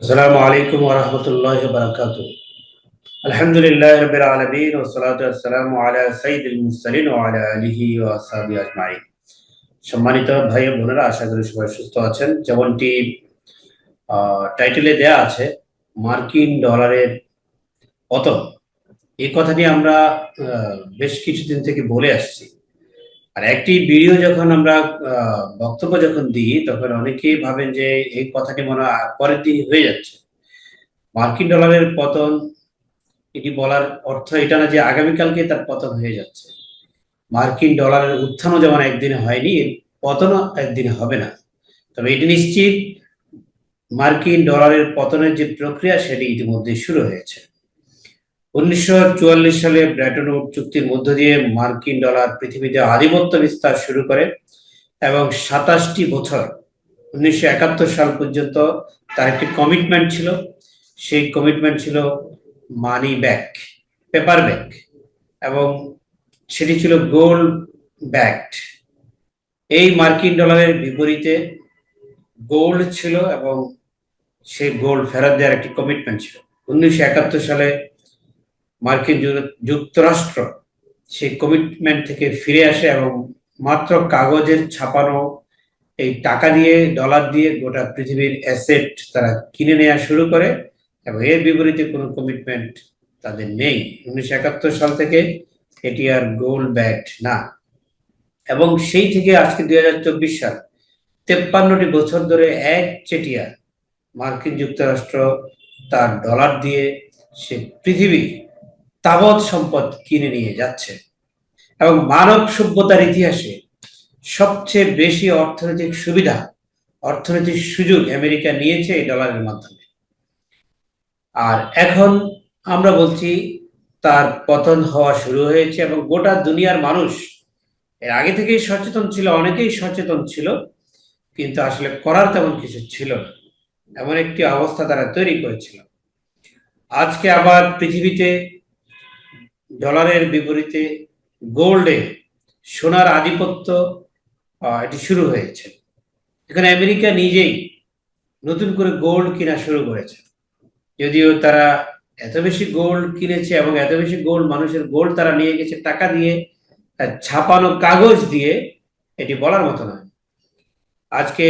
আসসালামু আলাইকুম ওয়া রাহমাতুল্লাহি ওয়া বারাকাতুহু। আলহামদুলিল্লাহি রাব্বিল আলামিন ওয়া সলাতু ওয়া সালামু আলা সাইয়্যিদিল মুরসালিন ওয়া আলা আলিহি ওয়া আসহাবিহি আজমাইন। সম্মানিত ভাই ও বোনেরা, আশা করি সবাই সুস্থ আছেন। যেমনটি টাইটেলে দেয়া আছে, মার্কিন ডলারের পতন। এই কথা নিয়ে আমরা বেশ কিছুদিন থেকে বলে আসছি। আর একটি ভিডিও যখন আমরা বক্তব্য যখন দিই, তখন অনেকেই ভাবেন যে এই কথাটি মনে হয় পরের দিন হয়ে যাচ্ছে। মার্কিন ডলারের পতন, এটি বলার অর্থ এটা না যে আগামীকালকে তার পতন হয়ে যাচ্ছে। মার্কিন ডলারের উত্থানও যেমন একদিনে হয়নি পতনও একদিনে হবে না। তবে এটি নিশ্চিত, মার্কিন ডলারের পতনের যে প্রক্রিয়া, সেটি ইতিমধ্যে শুরু হয়েছে। উনিশশো চুয়াল্লিশ সালে ব্র্যাটন উড চুক্তির মধ্য দিয়ে মার্কিন ডলার পৃথিবীতে আধিপত্য বিস্তার শুরু করে এবং সাতাশটি বছর উনিশশো একাত্তর সাল পর্যন্ত তার একটি কমিটমেন্ট ছিল। সেই কমিটমেন্ট ছিল মানি ব্যাক পেপার ব্যাক এবং সেটি ছিল গোল্ড ব্যাকড এই মার্কিন ডলারের বিপরীতে গোল্ড ছিল এবং সেই গোল্ড ফেরত দেওয়ার একটি কমিটমেন্ট ছিল। উনিশশো একাত্তর সালে মার্কিন যুক্তরাষ্ট্র সেই কমিটমেন্ট থেকে ফিরে আসে এবং মাত্র কাগজের ছাপানো এই টাকা দিয়ে ডলার দিয়ে গোটা পৃথিবীর অ্যাসেট তারা কিনে নেওয়া শুরু করে এবং এর বিপরীতে কোনো কমিটমেন্ট তাদের নেই। উনিশশো একাত্তর সাল থেকে এটি আর গোল্ড ব্যাকড না। এবং সেই থেকে আজকে দুই হাজার চব্বিশ সাল, তেপ্পান্নটি বছর ধরে এক চেটিয়া মার্কিন যুক্তরাষ্ট্র তার ডলার দিয়ে সে পৃথিবীর তাবৎ সম্পদ কিনে নিয়ে যাচ্ছে। এবং মানব সভ্যতার ইতিহাসে সবচেয়ে বেশি অর্থনৈতিক সুবিধা, অর্থনৈতিক সুযোগ আমেরিকা নিয়েছে এই ডলারের মাধ্যমে। আর এখন আমরা বলছি, তার পতন হওয়া শুরু হয়েছে এবং গোটা দুনিয়ার মানুষ, এর আগে থেকেই সচেতন ছিল, অনেকেই সচেতন ছিল, কিন্তু আসলে করার তেমন কিছু ছিল না। এমন একটি অবস্থা তারা তৈরি করেছিল। আজকে আবার পৃথিবীতে ডলারের বিপরীতে গোল্ডে সোনার আধিপত্য এটি শুরু হয়েছে। এখানে আমেরিকা নিজেই নতুন করে গোল্ড কিনা শুরু করেছে। যদিও তারা এত বেশি গোল্ড কিনেছে এবং এত বেশি গোল্ড মানুষের গোল্ড তারা নিয়ে গেছে টাকা দিয়ে ছাপানো কাগজ দিয়ে, এটি বলার মতো নয়। আজকে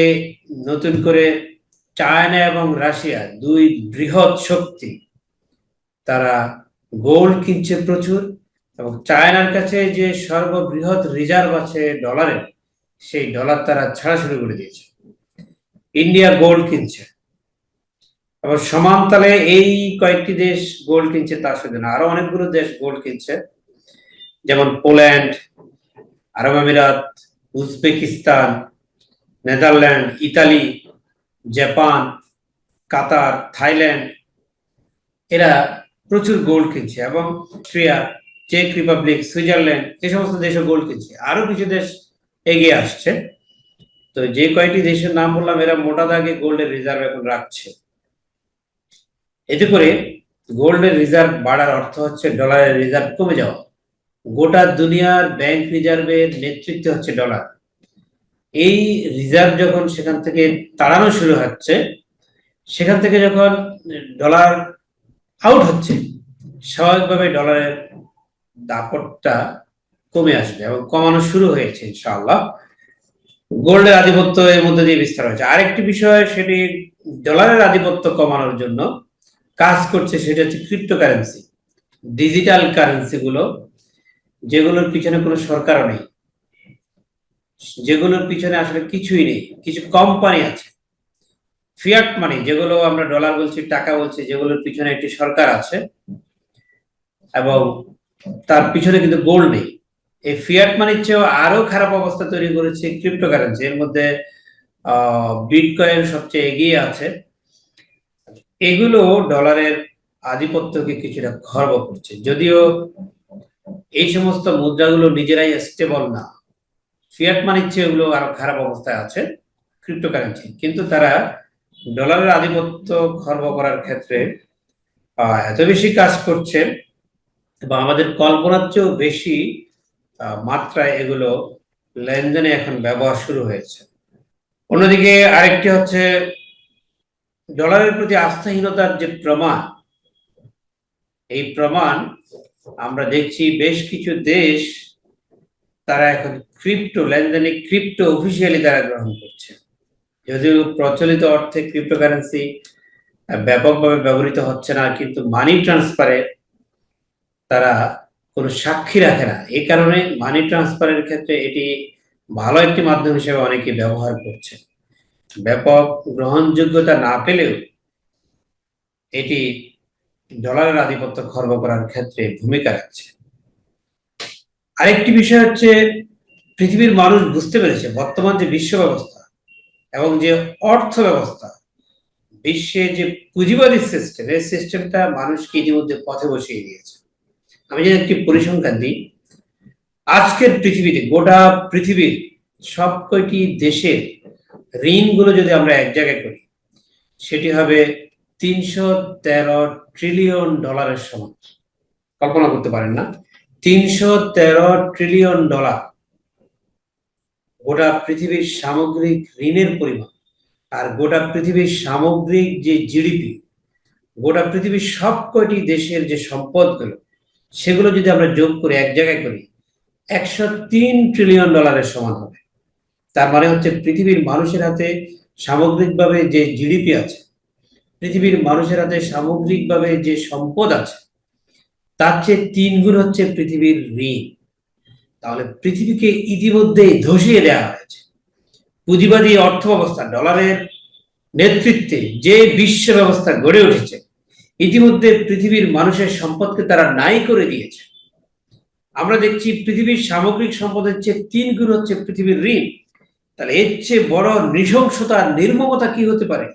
নতুন করে চায়না এবং রাশিয়া দুই বৃহৎ শক্তি তারা গোল্ড কিনছে প্রচুর, এবং চায়নার কাছে যে সর্ববৃহৎ রিজার্ভ আছে ডলারের সেই ডলার তারা ছাড়া শুরু করে দিয়েছে। ইন্ডিয়া গোল্ড কিনছে। এবং সমানতালে এই কয়েকটি দেশ গোল্ড কিনছে তার শুধু না, আরও অনেকগুলো দেশ গোল্ড কিনছে। যেমন পোল্যান্ড, আরব আমিরাত, Uzbekistan, Netherland, Italy, Japan, Qatar, Thailand. এরা প্রচুর গোল্ড কিনছে এবং অস্ট্রিয়া চেক রিপাবলিক সুইজারল্যান্ড যে সমস্ত দেশে গোল্ড কিনছে। আরও কিছু দেশ এগিয়ে আসছে। তো যে কয়েকটি দেশের নাম বললাম, এরা মোটা দাগে গোল্ডের রিজার্ভ এখন রাখছে। এতে করে গোল্ডের রিজার্ভ বাড়ার অর্থ হচ্ছে ডলারের রিজার্ভ কমে যাওয়া। গোটা দুনিয়ার ব্যাংক রিজার্ভের নেতৃত্বে হচ্ছে ডলার এই রিজার্ভ যখন সেখান থেকে তাড়ানো শুরু হচ্ছে, সেখান থেকে যখন ডলার আউট হচ্ছে। স্বাভাবিকভাবে ডলারের দাপটটা কমে আসবে এবং কমানো শুরু হয়েছে, ইনশাআল্লাহ। গোল্ডের আধিপত্য এর মধ্যে দিয়ে বিস্তার হয়েছে। আরেকটি বিষয়, সেটি ডলারের আধিপত্য কমানোর জন্য কাজ করছে সেটা হচ্ছে ডিজিটাল কারেন্সি গুলো, যেগুলোর পিছনে কোনো সরকারও নেই। যেগুলোর পিছনে আসলে কিছুই নেই। কিছু কোম্পানি আছে। ফিয়াট মানি যেগুলো আমরা ডলার বলছি, টাকা বলছি, যেগুলোর পিছনে একটি সরকার আছে, এবং তার পিছনে কিন্তু গোল্ড নেই। এই ফিয়াট মানির চেয়েও আরও খারাপ অবস্থা তৈরি করেছে ক্রিপ্টোকারেন্সি এর মধ্যে বিটকয়েন সবচেয়ে এগিয়ে আছে। এগুলো ডলারের আধিপত্যকে কিছুটা খর্ব করছে। যদিও এই সমস্ত মুদ্রাগুলো নিজেরাই স্টেবল না ফিয়াট মানির চেয়ে এগুলো আরও খারাপ অবস্থায় আছে ক্রিপ্টোকারেন্সি কিন্তু তারা ডলারের আধিপত্য খর্ব করার ক্ষেত্রে এত বেশি কাজ করছে এবং আমাদের কল্পনার চেয়েও বেশি মাত্রায় এগুলো লেনদেনে এখন ব্যবহার শুরু হয়েছে। অন্যদিকে আরেকটি হচ্ছে ডলারের প্রতি আস্থাহীনতার যে প্রমাণ, এই প্রমাণ আমরা দেখছি বেশ কিছু দেশ তারা এখন ক্রিপ্টো লেনদেনে ক্রিপ্টো অফিসিয়ালি তারা গ্রহণ করছে। যদিও প্রচলিত অর্থে ক্রিপ্টোকারেন্সি ব্যাপকভাবে ব্যবহৃত হচ্ছে না, কিন্তু মানি ট্রান্সফারে তারা কোনো সাক্ষী রাখে না। এই কারণে মানি ট্রান্সফারের ক্ষেত্রে এটি ভালো একটি মাধ্যম হিসেবে অনেকে ব্যবহার করছে। ব্যাপক গ্রহণযোগ্যতা না পেলেও এটি ডলারের আধিপত্য খর্ব করার ক্ষেত্রে ভূমিকা রাখছে। আরেকটি বিষয় হচ্ছে, পৃথিবীর মানুষ বুঝতে পেরেছে বর্তমান যে বিশ্ব ব্যবস্থা এবং যে অর্থ ব্যবস্থা বিশ্বে যে পুঁজিবাদী সিস্টেম এই সিস্টেমটা মানুষকে ইতিমধ্যে পথে বসিয়ে দিয়েছে। আমি যদি একটি পরিসংখ্যান দিই, আজকের পৃথিবীতে গোটা পৃথিবীর সব কয়টি দেশের ঋণগুলো যদি আমরা এক জায়গায় করি, সেটি হবে তিনশো তেরো ট্রিলিয়ন ডলারের সমান। কল্পনা করতে পারেন না। তিনশো তেরো ট্রিলিয়ন ডলার। গোটা পৃথিবীর সামগ্রিক ঋণের পরিমাণ আর গোটা পৃথিবীর সামগ্রিক যে জিডিপি, গোটা পৃথিবীর সব কয়টি দেশের যে সম্পদগুলো, সেগুলো যদি আমরা যোগ করে এক জায়গায় করি, একশো তিন ট্রিলিয়ন ডলারের সমান হবে। তার মানে হচ্ছে পৃথিবীর মানুষের হাতে সামগ্রিকভাবে যে জিডিপি আছে, পৃথিবীর মানুষের হাতে সামগ্রিকভাবে যে সম্পদ আছে, তার চেয়ে তিন গুণ হচ্ছে পৃথিবীর ঋণ। তাহলে পৃথিবীকে ইতিমধ্যেই ধসিয়ে দেওয়া হয়েছে। পুঁজিবাদী অর্থ ব্যবস্থা ডলারের নেতৃত্বে যে বিশ্ব ব্যবস্থা গড়ে উঠেছে, ইতিমধ্যে পৃথিবীর মানুষের সম্পদকে তারা নাই করে দিয়েছে। আমরা দেখছি পৃথিবীর সামগ্রিক সম্পদের চেয়ে তিন গুণ হচ্ছে পৃথিবীর ঋণ। তাহলে এর চেয়ে বড় নৃশংসতা, নির্মমতা কি হতে পারে?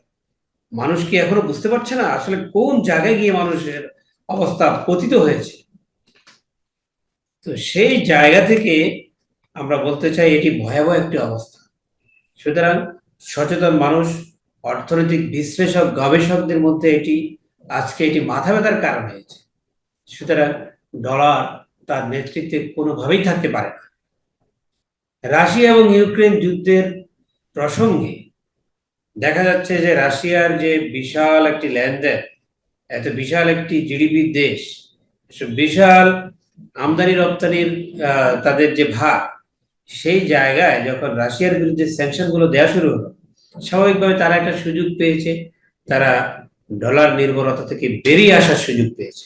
মানুষ কি এখনও বুঝতে পারছে না আসলে কোন জায়গায় গিয়ে মানুষের অবস্থা পতিত হয়েছে? তো সেই জায়গা থেকে আমরা বলতে চাই এটি ভয়াবহ একটি অবস্থা। সুতরাং সচেতন মানুষ, অর্থনৈতিক বিশ্লেষক, গবেষকদের মধ্যে এটি, আজকে এটি মাথা ব্যথার কারণ হয়েছে। সুতরাং ডলার তার নেতৃত্বে কোনোভাবেই থাকতে পারে না। রাশিয়া এবং ইউক্রেন যুদ্ধের প্রসঙ্গে দেখা যাচ্ছে যে রাশিয়ার যে বিশাল একটি লেনদেন, এত বিশাল একটি জিডিপি দেশ বিশাল আমদানি রপ্তানির তাদের যে ভাগ, সেই জায়গায় যখন রাশিয়ার বিরুদ্ধে স্যাংশনগুলো দেওয়া শুরু হলো, স্বাভাবিকভাবে তারা একটা সুযোগ পেয়েছে। তারা ডলার নির্ভরতা থেকে বেরিয়ে আসার সুযোগ পেয়েছে।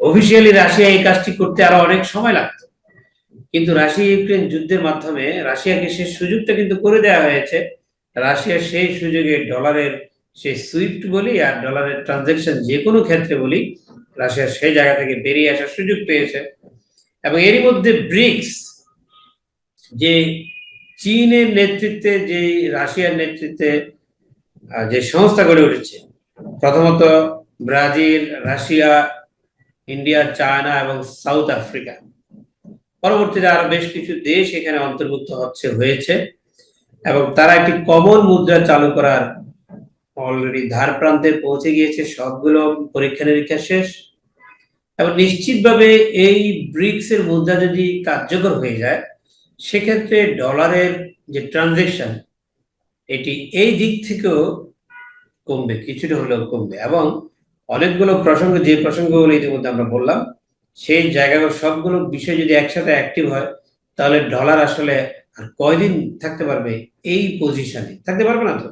অফিসিয়ালি রাশিয়া এই কাজটি করতে আরও অনেক সময় লাগতো। কিন্তু রাশিয়া ইউক্রেন যুদ্ধের মাধ্যমে রাশিয়াকে সেই সুযোগটা কিন্তু করে দেওয়া হয়েছে। রাশিয়া সেই সুযোগে ডলারের সেই সুইফট বলি আর ডলারের ট্রানজেকশন যে কোনো ক্ষেত্রে বলি রাশিয়া সেই জায়গা থেকে বেরিয়ে আসার সুযোগ পেয়েছে। এবং এরই মধ্যে ব্রিক্স, যে চীনের নেতৃত্বে, যে রাশিয়ার নেতৃত্বে যে সংস্থা গড়ে উঠেছে, প্রথমত ব্রাজিল, রাশিয়া, ইন্ডিয়া, চায়না এবং সাউথ আফ্রিকা। পরবর্তীতে আরও বেশ কিছু দেশ এখানে অন্তর্ভুক্ত হচ্ছে, হয়েছে। এবং তারা একটি কমন মুদ্রা চালু করার অলরেডি ধার প্রান্তে পৌঁছে গিয়েছে। সবগুলো পরীক্ষা নিরীক্ষা শেষ। এবং নিশ্চিতভাবে এই ব্রিক্স এর মুদ্রা যদি কার্যকর হয়ে যায়, সেক্ষেত্রে ডলারের যে ট্রানজেকশন, এটি এই দিক থেকেও কমবে, কিছুটা হলেও কমবে। এবং অনেকগুলো প্রসঙ্গ, যে প্রসঙ্গগুলো ইতিমধ্যে আমরা বললাম, সেই জায়গাগুলো, সবগুলো বিষয় যদি একসাথে অ্যাক্টিভ হয়, তাহলে ডলার আসলে আর কয়দিন থাকতে পারবে এই পজিশনে থাকতে পারবে না তো।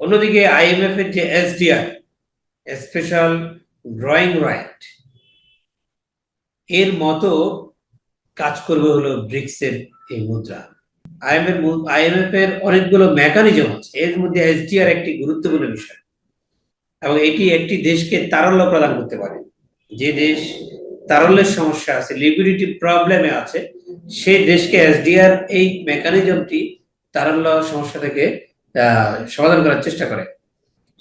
অন্যদিকে আইএমএফ এর যে এসডিআর স্পেশাল ড্রয়িং রাইট এর মতো কাজ করবে হলো ব্রিক্স এর এই মুদ্রা। আইএমএফ এর অনেকগুলো মেকানিজম আছে। এর মধ্যে এসডিআর একটি গুরুত্বপূর্ণ বিষয়। এবং এটি একটি দেশকে তারল্য প্রদান করতে পারে। যে দেশ তারল্যের সমস্যা আছে, লিকুইডিটি প্রবলেমে আছে সেই দেশকে এসডিআর এই মেকানিজমটি তারল্য সমস্যা থেকে সমাধান করার চেষ্টা করে।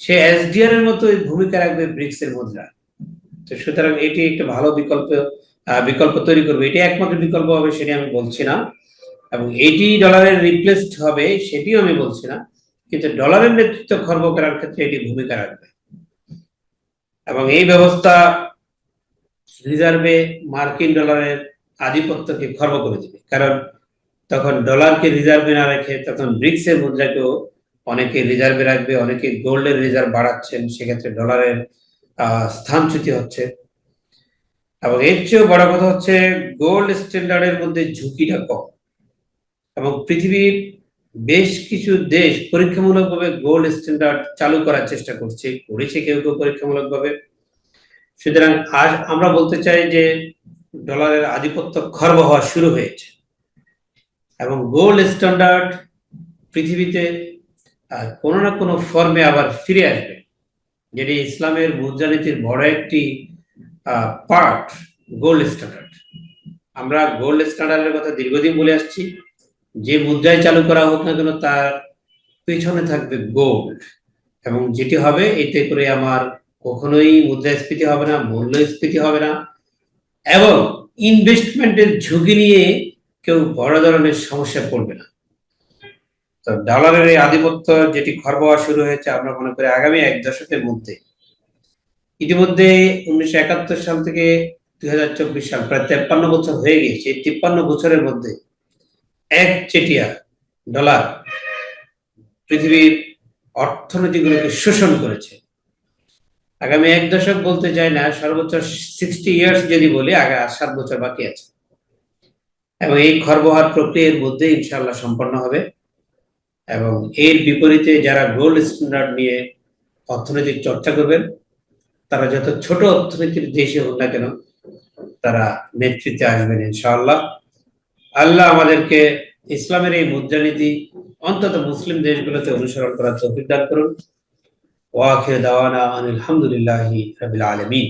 সে এসডিআর এর মতো ভূমিকা রাখবে ব্রিক্স এর মুদ্রা। তো সুতরাং এটি একটা ভালো বিকল্প বিকল্প তৈরি করবে। এটি একমাত্র বিকল্প হবে সেটি আমি বলছি না। এবং এটি ডলারের রিপ্লেসড হবে সেটিও আমি বলছি না। কিন্তু ডলারের নেতৃত্ব খর্ব করার ক্ষেত্রে এটি ভূমিকা রাখবে। এবং এই ব্যবস্থা রিজার্ভে মার্কিন ডলারের আধিপত্যকে খর্ব করে দেবে। কারণ তখন ডলারকে রিজার্ভে না রেখে তখন ব্রিক্সের মুদ্রাকেও অনেকে রিজার্ভে রাখবে, অনেকে গোল্ডের রিজার্ভ বাড়াচ্ছেন, সেক্ষেত্রে ডলারের স্থানচ্যুতি হচ্ছে। এবং এর চেয়েও বড় কথা হচ্ছে গোল্ড স্ট্যান্ডার্ডের মধ্যে ঝুঁকিটা কম। এবং পৃথিবীর বেশ কিছু দেশ পরীক্ষামূলকভাবে গোল্ড স্ট্যান্ডার্ড চালু করার চেষ্টা করছে, করেছে কেউ কেউ পরীক্ষামূলকভাবে। সুতরাং আজ আমরা বলতে চাই যে ডলারের আধিপত্য খর্ব হওয়া শুরু হয়েছে। এবং গোল্ড স্ট্যান্ডার্ড পৃথিবীতে কোনো না কোনো ফর্মে আবার ফিরে আসবে, যেটি ইসলামের মুদ্রানীতির বড় একটি পার্ট গোল্ড স্ট্যান্ডার্ড আমরা গোল্ড স্ট্যান্ডার্ডের কথা দীর্ঘদিন বলে আসছি। যে মুদ্রায় চালু করা হোক না কেন, তার পেছনে থাকবে গোল্ড এবং যেটি হবে, এতে করে আমার কখনোই মুদ্রাস্ফীতি হবে না, মূল্যস্ফীতি হবে না। এবং ইনভেস্টমেন্টের ঝুঁকি নিয়ে কেউ বড় ধরনের সমস্যা পড়বে না। তো ডলারের এই আধিপত্য, যেটি খর্ব হওয়া শুরু হয়েছে, আমরা মনে করি আগামী এক দশকের মধ্যে ইতিমধ্যে উনিশশো একাত্তর সাল থেকে দুই হাজার চব্বিশ সাল, প্রায় তেপ্পান্ন বছর হয়ে গিয়েছে। এই তিপ্পান্ন বছরের মধ্যে এক চেটিয়া ডলার পৃথিবীর অর্থনীতিগুলোকে শোষণ করেছে। আগামী এক দশক বলতে চাই না, সর্বোচ্চ সিক্সটি ইয়ার্স যদি বলি, আগে আর সাত বছর বাকি আছে। এবং এই খরবহার প্রক্রিয়ার মধ্যে ইনশাল্লাহ সম্পন্ন হবে। এবং এর বিপরীতে যারা গোল্ড স্ট্যান্ডার্ড নিয়ে অর্থনৈতিক চর্চা করবেন তারা যত ছোট অর্থনীতির দেশে হোক না কেন, তারা নেতৃত্বে আসবেন ইনশাআল্লাহ। আল্লাহ আমাদেরকে ইসলামের এই মুদ্রানীতি অন্তত মুসলিম দেশগুলোতে অনুসরণ করার তৌফিক করুন। ওয়াখির দাওয়ানা আলহামদুলিল্লাহি রাবিল আলামিন।